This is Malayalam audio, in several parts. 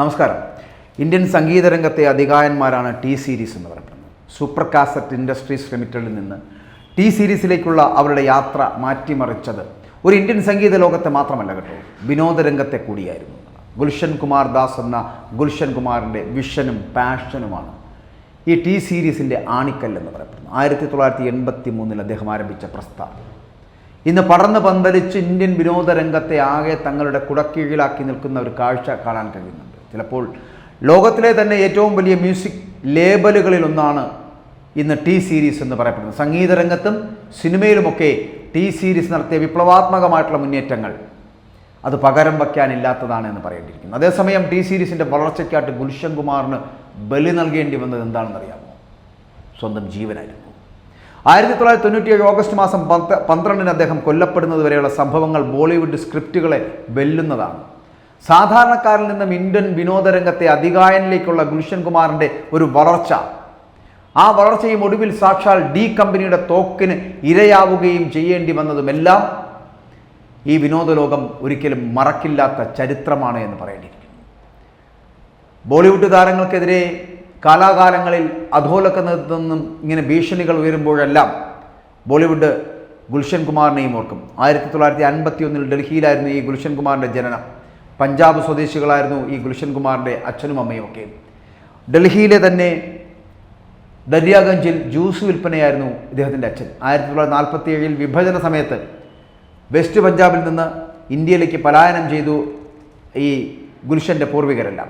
നമസ്കാരം. ഇന്ത്യൻ സംഗീത രംഗത്തെ അധികായന്മാരാണ് ടി സീരീസ് എന്ന് പറയുന്നത്. സൂപ്പർ കാസറ്റ് ഇൻഡസ്ട്രീസ് ലിമിറ്റഡിൽ നിന്ന് ടി സീരീസിലേക്കുള്ള അവരുടെ യാത്ര മാറ്റിമറിച്ചത് ഒരു ഇന്ത്യൻ സംഗീത ലോകത്തെ മാത്രമല്ല കേട്ടോ വിനോദ രംഗത്തെ കൂടിയായിരുന്നു. ഗുൽഷൻ കുമാർ ദാസ് എന്ന ഗുൽഷൻ കുമാറിന്റെ വിഷനും പാഷനുമാണ് ഈ ടി സീരീസിന്റെ ആണിക്കൽ എന്ന് പറയപ്പെടുന്നു ആയിരത്തി തൊള്ളായിരത്തി എൺപത്തി മൂന്നിൽ അദ്ദേഹം ആരംഭിച്ച പ്രസ്ഥാനം ഇന്ന് പടർന്ന് പന്തലിച്ച് ഇന്ത്യൻ വിനോദരംഗത്തെ ആകെ തങ്ങളുടെ കുടക്കീഴിലാക്കി നിൽക്കുന്ന ഒരു കാഴ്ച കാണാൻ കഴിയുന്നുണ്ട്. ചിലപ്പോൾ ലോകത്തിലെ തന്നെ ഏറ്റവും വലിയ മ്യൂസിക് ലേബലുകളിൽ ഒന്നാണ് ഇന്ന് ടി സീരീസ് എന്ന് പറയപ്പെടുന്നത്. സംഗീത രംഗത്തും സിനിമയിലുമൊക്കെ ടി സീരീസ് നടത്തിയ വിപ്ലവാത്മകമായിട്ടുള്ള മുന്നേറ്റങ്ങൾ അത് പകരം വയ്ക്കാനില്ലാത്തതാണ് എന്ന് പറയേണ്ടിയിരിക്കുന്നു. അതേസമയം ടി സീരീസിന്റെ വളർച്ചയ്ക്കായിട്ട് ഗുൽഷൻ കുമാറിന് ബലി നൽകേണ്ടി വന്നത് എന്താണെന്നറിയാമോ? സ്വന്തം ജീവനായിരുന്നു. ആയിരത്തി തൊള്ളായിരത്തി തൊണ്ണൂറ്റിയേഴ് ഓഗസ്റ്റ് മാസം പന്ത്രണ്ടിന് അദ്ദേഹം കൊല്ലപ്പെടുന്നത് വരെയുള്ള സംഭവങ്ങൾ ബോളിവുഡ് സ്ക്രിപ്റ്റുകളെ വെല്ലുന്നതാണ്. സാധാരണക്കാരിൽ നിന്നും ഇന്ത്യൻ വിനോദരംഗത്തെ അധികായനിലേക്കുള്ള ഗുൽഷൻ കുമാറിന്റെ ഒരു വളർച്ച. ആ വളർച്ചയും ഒടുവിൽ സാക്ഷാൽ ഡി കമ്പനിയുടെ തോക്കിന് ഇരയാവുകയും ചെയ്യേണ്ടി വന്നതുമെല്ലാം ഈ വിനോദലോകം ഒരിക്കലും മറക്കില്ലാത്ത ചരിത്രമാണ് എന്ന് പറയേണ്ടിയിരിക്കുന്നു. ബോളിവുഡ് താരങ്ങൾക്കെതിരെ കാലാകാലങ്ങളിൽ അധോലൊക്കെ നിന്നും ഇങ്ങനെ ഭീഷണികൾ ഉയരുമ്പോഴെല്ലാം ബോളിവുഡ് ഗുൽഷൻ കുമാറിനെയും ഓർക്കും. ആയിരത്തി തൊള്ളായിരത്തി അൻപത്തി ഒന്നിൽ ഡൽഹിയിലായിരുന്നു ഈ ഗുൽഷൻ കുമാറിന്റെ ജനനം. പഞ്ചാബ് സ്വദേശികളായിരുന്നു ഈ ഗുൽഷൻ കുമാറിന്റെ അച്ഛനും അമ്മയും ഒക്കെ. ഡൽഹിയിലെ തന്നെ ദര്യാഗഞ്ചിൽ ജ്യൂസ് വിൽപ്പനയായിരുന്നു ഇദ്ദേഹത്തിന്റെ അച്ഛൻ. ആയിരത്തി തൊള്ളായിരത്തി നാൽപ്പത്തി ഏഴിൽ വിഭജന സമയത്ത് വെസ്റ്റ് പഞ്ചാബിൽ നിന്ന് ഇന്ത്യയിലേക്ക് പലായനം ചെയ്തു ഈ ഗുൽഷന്റെ പൂർവികരെല്ലാം.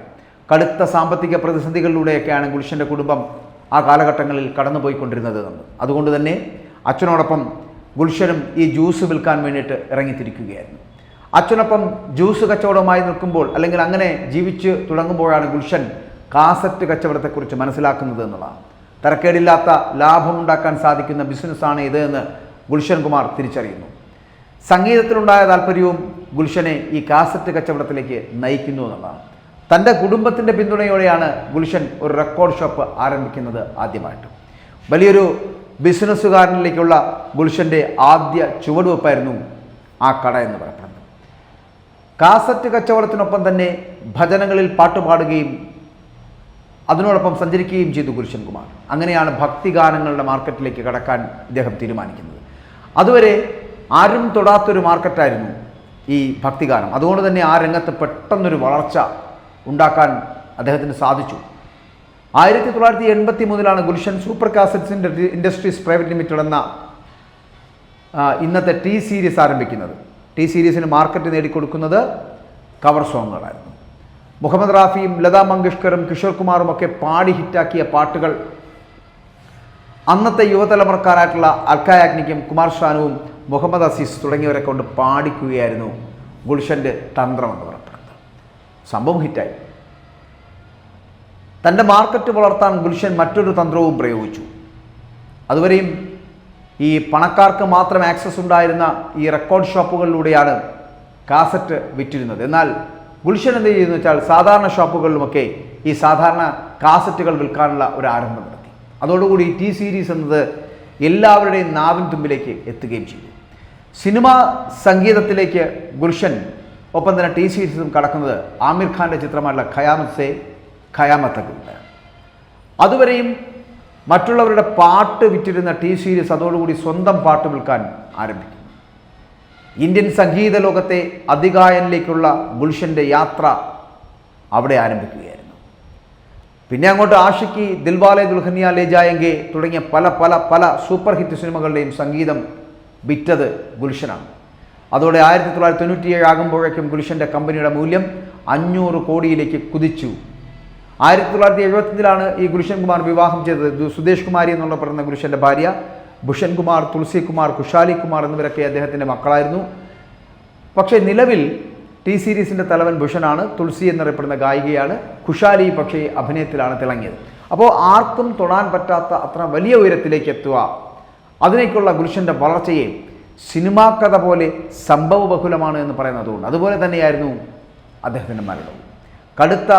കടുത്ത സാമ്പത്തിക പ്രതിസന്ധികളിലൂടെയൊക്കെയാണ് ഗുൽഷന്റെ കുടുംബം ആ കാലഘട്ടങ്ങളിൽ കടന്നുപോയിക്കൊണ്ടിരുന്നത്. അതുകൊണ്ട് തന്നെ അച്ഛനോടൊപ്പം ഗുൽഷനും ഈ ജ്യൂസ് വിൽക്കാൻ വേണ്ടിയിട്ട് ഇറങ്ങിത്തിരിക്കുകയായിരുന്നു. അച്ഛനൊപ്പം ജ്യൂസ് കച്ചവടമായി നിൽക്കുമ്പോൾ അല്ലെങ്കിൽ അങ്ങനെ ജീവിച്ച് തുടങ്ങുമ്പോഴാണ് ഗുൽഷൻ കാസറ്റ് കച്ചവടത്തെക്കുറിച്ച് മനസ്സിലാക്കുന്നത് എന്നുള്ളതാണ്. തരക്കേടില്ലാത്ത ലാഭമുണ്ടാക്കാൻ സാധിക്കുന്ന ബിസിനസ്സാണ് ഇത് എന്ന് ഗുൽഷൻ കുമാർ തിരിച്ചറിയുന്നു. സംഗീതത്തിലുണ്ടായ താല്പര്യവും ഗുൽഷനെ ഈ കാസറ്റ് കച്ചവടത്തിലേക്ക് നയിക്കുന്നു എന്നുള്ളതാണ്. തന്റെ കുടുംബത്തിന്റെ പിന്തുണയോടെയാണ് ഗുൽഷൻ ഒരു റെക്കോർഡ് ഷോപ്പ് ആരംഭിക്കുന്നത് ആദ്യമായിട്ട്. വലിയൊരു ബിസിനസ്സുകാരനിലേക്കുള്ള ഗുൽഷന്റെ ആദ്യ ചുവടുവെപ്പായിരുന്നു ആ കട എന്ന് പറയപ്പെടുന്നത് കാസറ്റ് കച്ചവടത്തിനൊപ്പം തന്നെ ഭജനങ്ങളിൽ പാട്ടുപാടുകയും അതിനോടൊപ്പം സഞ്ചരിക്കുകയും ചെയ്തു ഗുൽഷൻ കുമാർ. അങ്ങനെയാണ് ഭക്തിഗാനങ്ങളുടെ മാർക്കറ്റിലേക്ക് കടക്കാൻ ഇദ്ദേഹം തീരുമാനിക്കുന്നത്. അതുവരെ ആരും തൊടാത്തൊരു മാർക്കറ്റായിരുന്നു ഈ ഭക്തിഗാനം. അതുകൊണ്ട് തന്നെ ആ രംഗത്ത് പെട്ടെന്നൊരു വളർച്ച ഉണ്ടാക്കാൻ അദ്ദേഹത്തിന് സാധിച്ചു. ആയിരത്തി തൊള്ളായിരത്തി എൺപത്തി മൂന്നിലാണ് Gulshan super cassettes industries private limited എന്ന ഇന്നത്തെ ടി സീരീസ് ആരംഭിക്കുന്നത്. ടി സീരീസിന് മാർക്കറ്റ് നേടിക്കൊടുക്കുന്നത് കവർ സോങ്ങുകളായിരുന്നു. മുഹമ്മദ് റാഫിയും ലതാ മങ്കേഷ്കറും കിഷോർ കുമാറും ഒക്കെ പാടി ഹിറ്റാക്കിയ പാട്ടുകൾ അന്നത്തെ യുവതലമുറക്കാരായിട്ടുള്ള അൽക്കായാഗ്നിക്കും കുമാർ ഷാനുവും മുഹമ്മദ് അസീസ് തുടങ്ങിയവരെ കൊണ്ട് പാടിക്കുകയായിരുന്നു ഗുൽഷന്റെ തന്ത്രം എന്ന് പറയപ്പെടുന്നത്. സംഭവം ഹിറ്റായി. തന്റെ മാർക്കറ്റ് വളർത്താൻ ഗുൽഷൻ മറ്റൊരു തന്ത്രവും പ്രയോഗിച്ചു. അതുവരെയും ഈ പണക്കാർക്ക് മാത്രം ആക്സസ് ഉണ്ടായിരുന്ന ഈ റെക്കോർഡ് ഷോപ്പുകളിലൂടെയാണ് കാസറ്റ് വിറ്റിരുന്നത്. എന്നാൽ ഗുൽഷൻ എന്ത് ചെയ്യുന്നു വെച്ചാൽ സാധാരണ ഷോപ്പുകളിലുമൊക്കെ ഈ സാധാരണ കാസറ്റുകൾ വിൽക്കാനുള്ള ഒരു ആരംഭം നടത്തി. അതോടുകൂടി ടി സീരീസ് എന്നത് എല്ലാവരുടെയും നാവിൻ തുമ്പിലേക്ക് എത്തുകയും ചെയ്തു. സിനിമ സംഗീതത്തിലേക്ക് ഗുൽഷൻ ഒപ്പം തന്നെ ടി സീരീസും കടക്കുന്നത് ആമിർ ഖാന്റെ ചിത്രമായിട്ടുള്ള ഖയാമത്ത് സേ ഖയാമത്തക്കുണ്ട് അതുവരെയും മറ്റുള്ളവരുടെ പാട്ട് വിറ്റിരുന്ന ടി സീരീസ് അതോടുകൂടി സ്വന്തം പാട്ട് വിൽക്കാൻ ആരംഭിക്കും. ഇന്ത്യൻ സംഗീത ലോകത്തെ അതികായനിലേക്കുള്ള ഗുൽഷന്റെ യാത്ര അവിടെ ആരംഭിക്കുകയായിരുന്നു. പിന്നെ അങ്ങോട്ട് ആഷിക്കി ദിൽവാലെ ദുൽഹനിയ ലേ ജായെങ്കെ തുടങ്ങിയ പല പല പല സൂപ്പർ ഹിറ്റ് സിനിമകളുടെയും സംഗീതം വിറ്റത് ഗുൽഷനാണ്. അതോടെ ആയിരത്തി തൊള്ളായിരത്തി തൊണ്ണൂറ്റിയേഴ് ആകുമ്പോഴേക്കും ഗുൽഷന്റെ കമ്പനിയുടെ മൂല്യം അഞ്ഞൂറ് കോടിയിലേക്ക് കുതിച്ചു. ആയിരത്തി തൊള്ളായിരത്തി എഴുപത്തിലാണ് ഈ ഗുൽഷൻ കുമാർ വിവാഹം ചെയ്തത്. സുദേശ് കുമാരി എന്നുള്ള പറയുന്ന ഗുരുഷന്റെ ഭാര്യ ഭുഷൻ കുമാർ തുളസി കുമാർ കുശാലി കുമാർ എന്നിവരൊക്കെ അദ്ദേഹത്തിന്റെ മക്കളായിരുന്നു. പക്ഷേ നിലവിൽ ടി സീരീസിന്റെ തലവൻ ഭുഷനാണ് തുളസി എന്നറിയപ്പെടുന്ന ഗായികയാണ്. കുശാലി പക്ഷേ അഭിനയത്തിലാണ് തിളങ്ങിയത്. അപ്പോൾ ആർക്കും തൊടാൻ പറ്റാത്ത അത്ര വലിയ ഉയരത്തിലേക്ക് എത്തുക അതിനേക്കുള്ള ഗുരുഷന്റെ വളർച്ചയെ സിനിമാ കഥ പോലെ സംഭവബഹുലമാണ് എന്ന് പറയുന്നതുകൊണ്ട് അതുപോലെ തന്നെയായിരുന്നു അദ്ദേഹത്തിന്റെ മരണവും കടുത്ത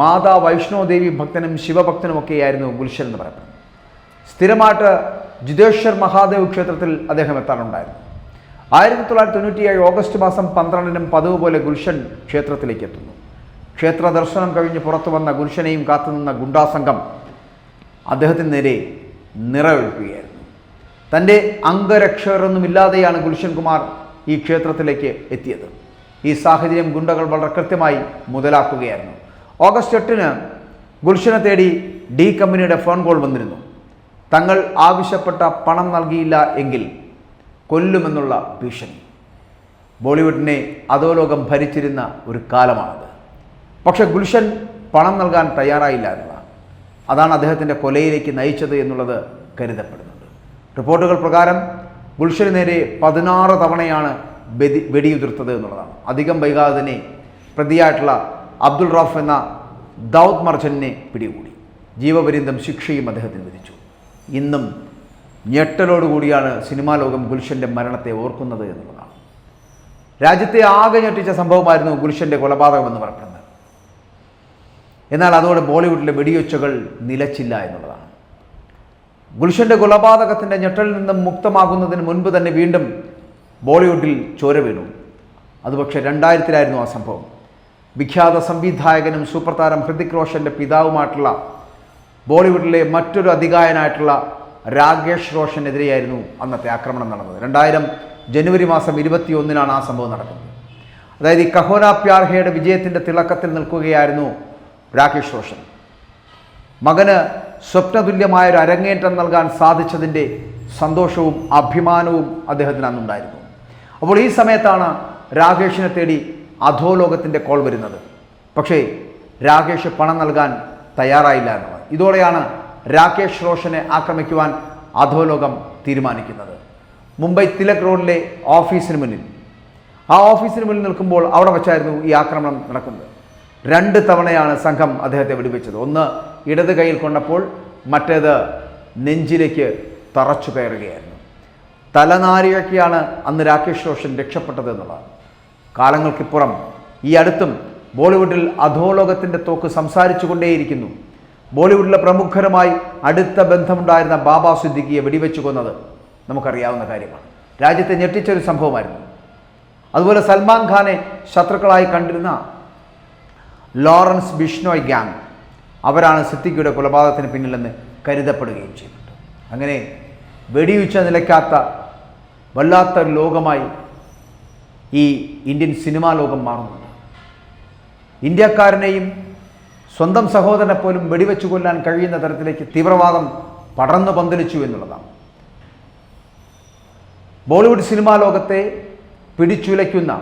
മാതാ വൈഷ്ണോദേവി ഭക്തനും ശിവഭക്തനും ശിവഭക്തനുമൊക്കെയായിരുന്നു ഗുൽഷൻ എന്ന് പറയുന്നത്. സ്ഥിരമായിട്ട് ജിതേശ്വർ മഹാദേവ് ക്ഷേത്രത്തിൽ അദ്ദേഹം എത്താറുണ്ടായിരുന്നു. ആയിരത്തി തൊള്ളായിരത്തി തൊണ്ണൂറ്റിയേഴ് ഓഗസ്റ്റ് മാസം പന്ത്രണ്ടിനും പതിവ് പോലെ ഗുൽഷൻ ക്ഷേത്രത്തിലേക്ക് എത്തുന്നു. ക്ഷേത്ര ദർശനം കഴിഞ്ഞ് പുറത്തു വന്ന ഗുൽഷനെയും കാത്തുനിന്ന ഗുണ്ടാസംഘം അദ്ദേഹത്തിന് നേരെ നിറയൊഴുക്കുകയായിരുന്നു തന്റെ അംഗരക്ഷകരൊന്നുമില്ലാതെയാണ് ഗുൽഷൻ കുമാർ ഈ ക്ഷേത്രത്തിലേക്ക് എത്തിയത്. ഈ സാഹചര്യം ഗുണ്ടകൾ വളരെ കൃത്യമായി മുതലാക്കുകയായിരുന്നു. ഓഗസ്റ്റ് എട്ടിന് ഗുൽഷനെ തേടി ഡി കമ്പനിയുടെ ഫോൺ കോൾ വന്നിരുന്നു. തങ്ങൾ ആവശ്യപ്പെട്ട പണം നൽകിയില്ല എങ്കിൽ കൊല്ലുമെന്നുള്ള ഭീഷണി. ബോളിവുഡിനെ അധോലോകം ഭരിച്ചിരുന്ന ഒരു കാലമാണത്. പക്ഷേ ഗുൽഷൻ പണം നൽകാൻ തയ്യാറായില്ല എന്നതാണ് അതാണ് അദ്ദേഹത്തിന്റെ കൊലയിലേക്ക് നയിച്ചത് എന്നുള്ളത് കരുതപ്പെടുന്നുണ്ട്. റിപ്പോർട്ടുകൾ പ്രകാരം ഗുൽഷന് നേരെ പതിനാറ് തവണയാണ് വെടി വെടിയുതിർത്തത് എന്നുള്ളതാണ്. അധികം വൈകാതെ തന്നെ പ്രതിയായിട്ടുള്ള അബ്ദുൾ റൌഫ് എന്ന ദൗദ് മർജനെ പിടികൂടി. ജീവപര്യന്തം ശിക്ഷയും അദ്ദേഹത്തിന് വിധിച്ചു. ഇന്നും ഞെട്ടലോടുകൂടിയാണ് സിനിമാ ലോകം ഗുൽഷന്റെ മരണത്തെ ഓർക്കുന്നത് എന്നുള്ളതാണ്. രാജ്യത്തെ ആകെ ഞെട്ടിച്ച സംഭവമായിരുന്നു ഗുൽഷന്റെ കൊലപാതകം എന്ന് എന്നാൽ അതോടെ ബോളിവുഡിലെ വെടിയൊച്ചകൾ നിലച്ചില്ല എന്നുള്ളതാണ്. ഗുൽഷന്റെ കൊലപാതകത്തിന്റെ ഞെട്ടലിൽ നിന്നും മുക്തമാകുന്നതിന് മുൻപ് തന്നെ വീണ്ടും ബോളിവുഡിൽ ചോര വീണു. അതുപക്ഷെ പക്ഷേ രണ്ടായിരത്തിലായിരുന്നു ആ സംഭവം. വിഖ്യാത സംവിധായകനും സൂപ്പർ താരം ഹൃതിക് റോഷന്റെ പിതാവുമായിട്ടുള്ള ബോളിവുഡിലെ മറ്റൊരു അധികായനായിട്ടുള്ള രാകേഷ് റോഷനെതിരെയായിരുന്നു അന്നത്തെ ആക്രമണം നടന്നത്. രണ്ടായിരം ജനുവരി മാസം ഇരുപത്തിയൊന്നിനാണ് ആ സംഭവം നടക്കുന്നത്. അതായത് ഈ കഹോന പ്യാർ ഹേയുടെ വിജയത്തിന്റെ തിളക്കത്തിൽ നിൽക്കുകയായിരുന്നു രാകേഷ് റോഷൻ. മകന് സ്വപ്നതുല്യമായ ഒരു അരങ്ങേറ്റം നൽകാൻ സാധിച്ചതിന്റെ സന്തോഷവും അഭിമാനവും അദ്ദേഹത്തിന് അന്നുണ്ടായിരുന്നു. അപ്പോൾ ഈ സമയത്താണ് രാകേഷിനെ തേടി അധോലോകത്തിന്റെ കോൾ വരുന്നത്. പക്ഷേ രാകേഷ് പണം നൽകാൻ തയ്യാറായില്ല എന്നുള്ളത് ഇതോടെയാണ് രാകേഷ് റോഷനെ ആക്രമിക്കുവാൻ അധോലോകം തീരുമാനിക്കുന്നത്. മുംബൈ തിലക് റോഡിലെ ഓഫീസിന് മുന്നിൽ. ആ ഓഫീസിന് മുന്നിൽ നിൽക്കുമ്പോൾ അവിടെ വെച്ചായിരുന്നു ഈ ആക്രമണം നടക്കുന്നത്. രണ്ട് തവണയാണ് സംഘം അദ്ദേഹത്തെ വെടിവെച്ചത്. ഒന്ന് ഇടത് കൈയിൽ കൊണ്ടപ്പോൾ മറ്റേത് നെഞ്ചിലേക്ക് തറച്ചു കയറുകയായിരുന്നു തലനാരിഴയ്ക്കാണ് അന്ന് രാകേഷ് റോഷൻ രക്ഷപ്പെട്ടത് എന്നുള്ളതാണ്. കാലങ്ങൾക്കിപ്പുറം ഈ അടുത്തും ബോളിവുഡിൽ അധോലോകത്തിന്റെ തോക്ക് സംസാരിച്ചു കൊണ്ടേയിരിക്കുന്നു ബോളിവുഡിലെ പ്രമുഖരുമായി അടുത്ത ബന്ധമുണ്ടായിരുന്ന ബാബ സിദ്ദിഖിയെ വെടിവെച്ചു കൊന്നത് നമുക്കറിയാവുന്ന കാര്യമാണ്. രാജ്യത്തെ ഞെട്ടിച്ചൊരു സംഭവമായിരുന്നു. അതുപോലെ സൽമാൻ ഖാനെ ശത്രുക്കളായി കണ്ടിരുന്ന ലോറൻസ് ബിഷ്ണോയ് ഗ്യാങ് അവരാണ് സിദ്ദിഖിയുടെ കൊലപാതകത്തിന് പിന്നിലെന്ന് കരുതപ്പെടുകയും ചെയ്തിട്ടുണ്ട്. അങ്ങനെ വെടിയുച്ച നിലയ്ക്കാത്ത വല്ലാത്ത ലോകമായി ഈ ഇന്ത്യൻ സിനിമാ ലോകം മാറുന്നുണ്ട്. ഇന്ത്യക്കാരനെയും സ്വന്തം സഹോദരനെ പോലും വെടിവെച്ചു കൊല്ലാൻ കഴിയുന്ന തരത്തിലേക്ക് തീവ്രവാദം പടർന്നു പന്തലിച്ചു എന്നുള്ളതാണ്. ബോളിവുഡ് സിനിമാ ലോകത്തെ പിടിച്ചുലയ്ക്കുന്ന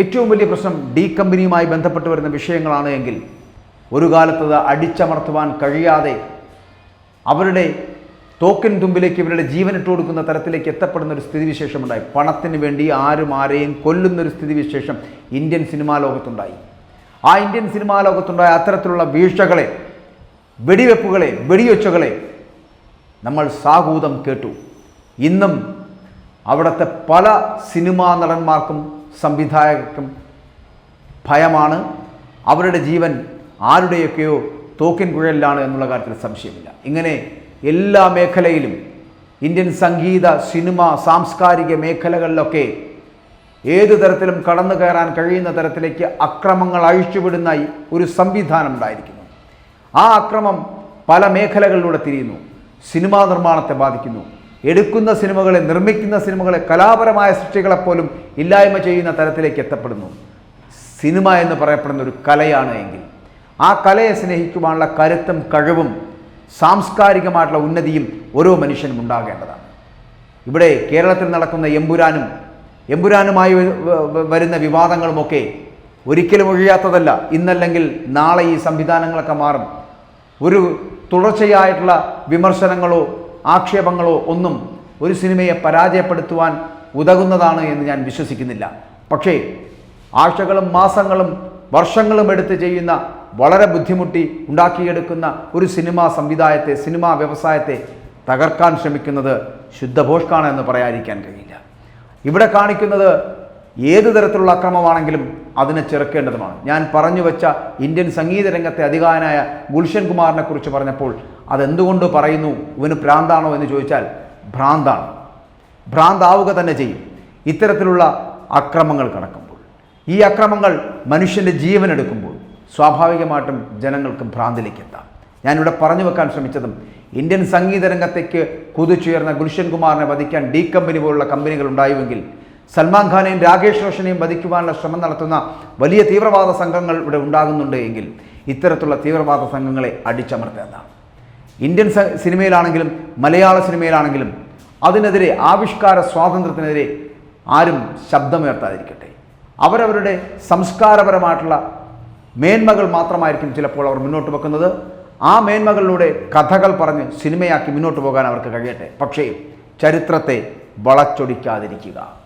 ഏറ്റവും വലിയ പ്രശ്നം ഡി കമ്പനിയുമായി ബന്ധപ്പെട്ട് വരുന്ന വിഷയങ്ങളാണ് എങ്കിൽ ഒരു കാലത്ത് അത് അടിച്ചമർത്തുവാൻ കഴിയാതെ അവരുടെ തോക്കിൻ തുമ്പിലേക്ക് ഇവരുടെ ജീവനിട്ട് കൊടുക്കുന്ന തരത്തിലേക്ക് എത്തപ്പെടുന്ന ഒരു സ്ഥിതിവിശേഷം ഉണ്ടായി പണത്തിന് വേണ്ടി ആരും ആരെയും കൊല്ലുന്ന ഒരു സ്ഥിതിവിശേഷം ഇന്ത്യൻ സിനിമാ ലോകത്തുണ്ടായി. ആ ഇന്ത്യൻ സിനിമാ ലോകത്തുണ്ടായ അത്തരത്തിലുള്ള വീഴ്ചകളെ വെടിവെപ്പുകളെ വെടിയൊച്ചകളെ നമ്മൾ സാഹൂതം കേട്ടു. ഇന്നും അവിടുത്തെ പല സിനിമാ നടന്മാർക്കും സംവിധായകർക്കും ഭയമാണ്. അവരുടെ ജീവൻ ആരുടെയൊക്കെയോ തോക്കിൻ കുഴലിലാണ് എന്നുള്ള കാര്യത്തിൽ സംശയമില്ല. ഇങ്ങനെ എല്ലാ മേഖലയിലും ഇന്ത്യൻ സംഗീത സിനിമ സാംസ്കാരിക മേഖലകളിലൊക്കെ ഏത് തരത്തിലും കടന്നു കയറാൻ കഴിയുന്ന തരത്തിലേക്ക് അക്രമങ്ങൾ അഴിച്ചുവിടുന്ന ഒരു സംവിധാനം ഉണ്ടായിരിക്കുന്നു. ആ അക്രമം പല മേഖലകളിലൂടെ തിരിയുന്നു. സിനിമാ നിർമ്മാണത്തെ ബാധിക്കുന്നു. എടുക്കുന്ന സിനിമകളെ നിർമ്മിക്കുന്ന സിനിമകളെ കലാപരമായ സൃഷ്ടികളെപ്പോലും ഇല്ലായ്മ ചെയ്യുന്ന തരത്തിലേക്ക് എത്തപ്പെടുന്നു. സിനിമ എന്ന് പറയപ്പെടുന്ന ഒരു കലയാണ് എങ്കിൽ ആ കലയെ സ്നേഹിക്കുവാനുള്ള കരുത്തും കഴിവും സാംസ്കാരികമായിട്ടുള്ള ഉന്നതിയും ഓരോ മനുഷ്യനും ഉണ്ടാകേണ്ടതാണ്. ഇവിടെ കേരളത്തിൽ നടക്കുന്ന എമ്പുരാനും എമ്പുരാനുമായി വരുന്ന വിവാദങ്ങളുമൊക്കെ ഒരിക്കലും ഒഴിയാത്തതല്ല. ഇന്നല്ലെങ്കിൽ നാളെ ഈ സംവിധാനങ്ങളൊക്കെ മാറും. ഒരു തുടർച്ചയായിട്ടുള്ള വിമർശനങ്ങളോ ആക്ഷേപങ്ങളോ ഒന്നും ഒരു സിനിമയെ പരാജയപ്പെടുത്തുവാൻ ഉതകുന്നതാണ് എന്ന് ഞാൻ വിശ്വസിക്കുന്നില്ല. പക്ഷേ ആഴ്ചകളും മാസങ്ങളും വർഷങ്ങളും എടുത്ത് ചെയ്യുന്ന വളരെ ബുദ്ധിമുട്ടി ഉണ്ടാക്കിയെടുക്കുന്ന ഒരു സിനിമാ സംവിധായത്തെ സിനിമാ വ്യവസായത്തെ തകർക്കാൻ ശ്രമിക്കുന്നത് ശുദ്ധഭോഷ്കാണ് എന്ന് പറയാതിരിക്കാൻ കഴിയില്ല. ഇവിടെ കാണിക്കുന്നത് ഏത് തരത്തിലുള്ള അക്രമമാണെങ്കിലും അതിനെ ചെറുക്കേണ്ടതുമാണ്. ഞാൻ പറഞ്ഞു വെച്ച ഇന്ത്യൻ സംഗീത രംഗത്തെ അധികാരനായ ഗുൽഷൻ കുമാറിനെ കുറിച്ച് പറഞ്ഞപ്പോൾ അതെന്തുകൊണ്ട് പറയുന്നു? ഇവന് ഭ്രാന്താണോ എന്ന് ചോദിച്ചാൽ ഭ്രാന്താണ്. ഭ്രാന്താവുക തന്നെ ചെയ്യും. ഇത്തരത്തിലുള്ള അക്രമങ്ങൾ കടക്കുമ്പോൾ ഈ അക്രമങ്ങൾ മനുഷ്യന്റെ ജീവൻ എടുക്കുമ്പോൾ സ്വാഭാവികമായിട്ടും ജനങ്ങൾക്ക് ഭ്രാന്തിലേക്കെത്താം ഞാനിവിടെ പറഞ്ഞു വെക്കാൻ ശ്രമിച്ചതും ഇന്ത്യൻ സംഗീത രംഗത്തേക്ക് കുതിച്ചുയർന്ന ഗുൽഷൻ കുമാറിനെ വധിക്കാൻ ഡി കമ്പനി പോലുള്ള കമ്പനികൾ ഉണ്ടായുവെങ്കിൽ സൽമാൻ ഖാനെയും രാകേഷ് റോഷനെയും വധിക്കുവാനുള്ള ശ്രമം നടത്തുന്ന വലിയ തീവ്രവാദ സംഘങ്ങൾ ഇവിടെ ഉണ്ടാകുന്നുണ്ട് എങ്കിൽ ഇത്തരത്തിലുള്ള തീവ്രവാദ സംഘങ്ങളെ അടിച്ചമർത്തേണ്ട. ഇന്ത്യൻ സിനിമയിലാണെങ്കിലും മലയാള സിനിമയിലാണെങ്കിലും അതിനെതിരെ ആവിഷ്കാര സ്വാതന്ത്ര്യത്തിനെതിരെ ആരും ശബ്ദമുയർത്താതിരിക്കട്ടെ. അവരവരുടെ സംസ്കാരപരമായിട്ടുള്ള മേന്മകൾ മാത്രമായിരിക്കും ചിലപ്പോൾ അവർ മുന്നോട്ട് വെക്കുന്നത്. ആ മേന്മകളിലൂടെ കഥകൾ പറഞ്ഞ് സിനിമയാക്കി മുന്നോട്ട് പോകാൻ അവർക്ക് കഴിയട്ടെ. പക്ഷേ ചരിത്രത്തെ വളച്ചൊടിക്കാതിരിക്കുക.